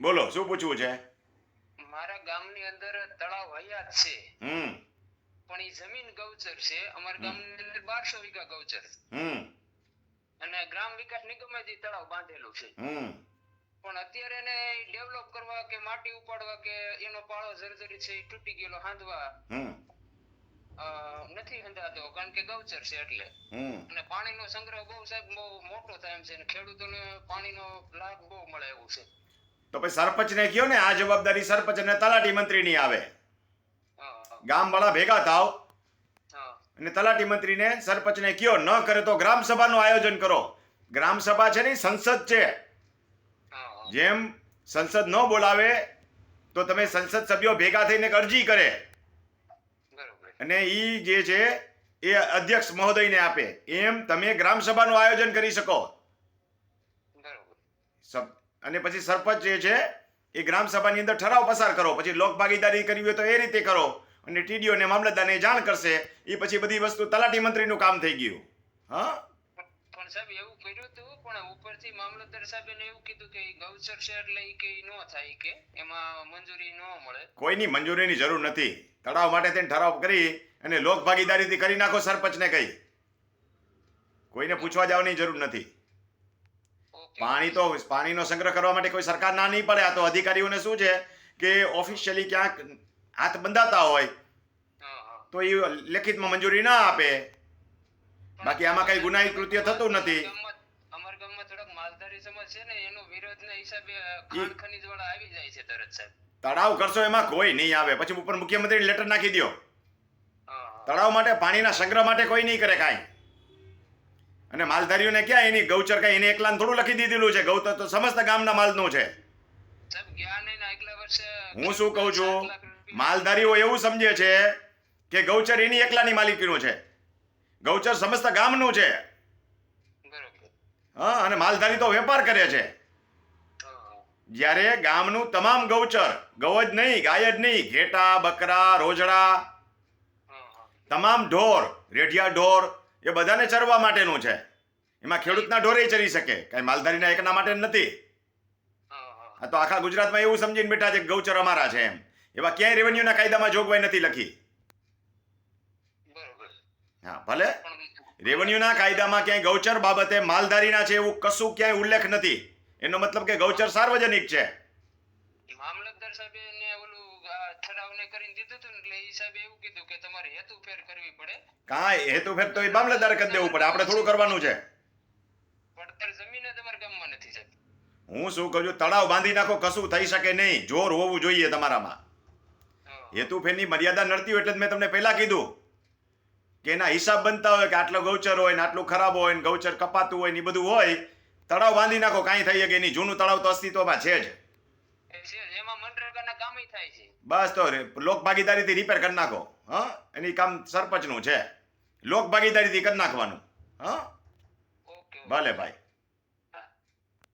બોલો શું પૂછવું છે? મારા ગામની અંદર તળાવ હયાત છે. હમ. પણ એ જમીન ગૌચર છે. અમારા ગામની અંદર બારસો વીઘા ગૌચર હમ. અને ગ્રામ વિકાસ નિગમે જે તળાવ બાંધેલું છે. હમ. પણ અત્યારે એને ડેવલપ કરવા કે માટી ઉપાડવા કે એનો પાળો જર્જરી છે એ તૂટી ગયેલો હાંધવા હમ. નથી હંધાતો. કારણ કે ગૌચર છે એટલે. અને પાણીનો સંગ્રહ બહુ સાહેબ બહુ મોટો થાય એમ છે. અને ખેડૂતોને પાણીનો લાભ બહુ મળે એવું છે. તો પછી સરપંચને કહો ને આ જવાબદારી સરપંચ અને તલાટી મંત્રીની આવે. ગામ ગામવાળા ભેગા થાવ. અને તલાટી મંત્રીને સરપંચને કયો ન કરે તો ગ્રામ સભાનું આયોજન કરો. ગ્રામ સભા છે ને સંસદ છે. જેમ સંસદ ન બોલાવે તો તમે સંસદ સભ્યો ભેગા થઈને અરજી કરે. અને ઈ જે છે એ અધ્યક્ષ મહોદયને આપે. એમ તમે ગ્રામ સભાનું આયોજન કરી શકો. અને પછી સરપંચ જે છે એ ગ્રામ સભાની અંદર ઠરાવ પસાર કરો. પછી લોક ભાગીદારી કરવી હોય તો એ રીતે કરો. અને ટીડીઓ ને મામલતદારને જાણ કરશે એ પછી બધી વસ્તુ તલાટી મંત્રીનું કામ થઈ ગયું. હા? પણ સાહેબ એવું કર્યું હતું પણ ઉપરથી મામલતદાર સાહેબે એવું કીધું કે ગૌચર છે એટલે કે ન થાય કે એમાં મંજૂરી ન મળે. કોઈની મંજૂરીની જરૂર નથી. તળાવ માટે તેને ઠરાવ કરી અને લોક ભાગીદારીથી કરી નાખો સરપંચને કહી કોઈને પૂછવા જવાની જરૂર નથી. પાણી તો પાણીનો સંગ્રહ કરવા માટે કોઈ સરકાર ના નહીં પડે. આ તો અધિકારીઓને શું છે કે ઓફિશિયલી ક્યાંક હાથ બંધાતા હોય તો એ લેખિતમાં મંજૂરી ના આપે. બાકી આમાં કઈ ગુનાહિત કૃત્ય થતું નથી. તળાવ કરશો એમાં કોઈ નહીં આવે. પછી ઉપર મુખ્યમંત્રી લેટર નાખી દો તળાવ માટે પાણીના સંગ્રહ માટે કોઈ નહીં કરે કાંઈ. અને માલધારીઓને ક્યાં એની ગૌચર કઈ એને એકલાને થોડું લખી દીધેલું છે? ગૌતર તો સમસ્ત ગામના માલનું છે. હું શું કહું છું? માલધારીઓ એવું સમજે છે કે ગૌચર એની એકલાની માલિકીનું છે. ગૌચર સમસ્ત ગામનું છે. હા અને માલધારી તો વેપાર કરે છે. જ્યારે ગામનું તમામ ગૌચર ગૌ જ નહીં ગાય જ નહીં ઘેટા બકરા રોજડા તમામ ઢોર રેઢિયા ઢોર એ બધાને ચરવા માટેનું છે. એમાં ખેડૂતના ઢોરે ચરી શકે. કાંઈ માલધારીના એકના માટે નથી. આ તો આખા ગુજરાતમાં એવું સમજીને બેઠા છે ગૌચર અમારા છે એમ. એવા ક્યાંય રેવન્યુના કાયદામાં જોગવાઈ નથી લખી. હા ભલે. રેવન્યુના કાયદામાં ક્યાંય ગૌચર બાબતે માલધારીના છે એવું કશું ક્યાંય ઉલ્લેખ નથી. એનો મતલબ કે ગૌચર સાર્વજનિક છે. મામલતદાર સાહેબ ઠરાવને કરીને દીધું હતું એટલે એ સાહેબે એવું કીધું કે તમારે હેતુ ફેર કરવી પડે. કાંઈ હેતુ ફેર તો એ મામલતદાર કરી દેવું પડે. આપણે થોડું કરવાનું છે. પડતર જમીન તમારા ગામમાં નથી સાહેબ હું શું કહું છું? તળાવ બાંધી નાખો કશું થઈ શકે નહીં. જોર હોવું જોઈએ તમારામાં. હા. હેતુ ફેરની મર્યાદા નડતી હોય એટલે જ મેં તમને પહેલાં કીધું કે એના હિસાબ બનતા હોય કે આટલો ગૌચર હોય ને આટલું ખરાબ હોય ને ગૌચર કપાતું હોય ને બધું હોય તળાવ બાંધી નાખો કાંઈ થઈ શકે નહીં. જૂનું તળાવ તો અસ્તિત્વમાં છે જ. બસ તો લોક ભાગીદારીથી રિપેર કરી નાખો હા? એની કામ સરપંચનું છે. લોક ભાગીદારીથી કરી નાખવાનું હા? ભલે ભાઈ.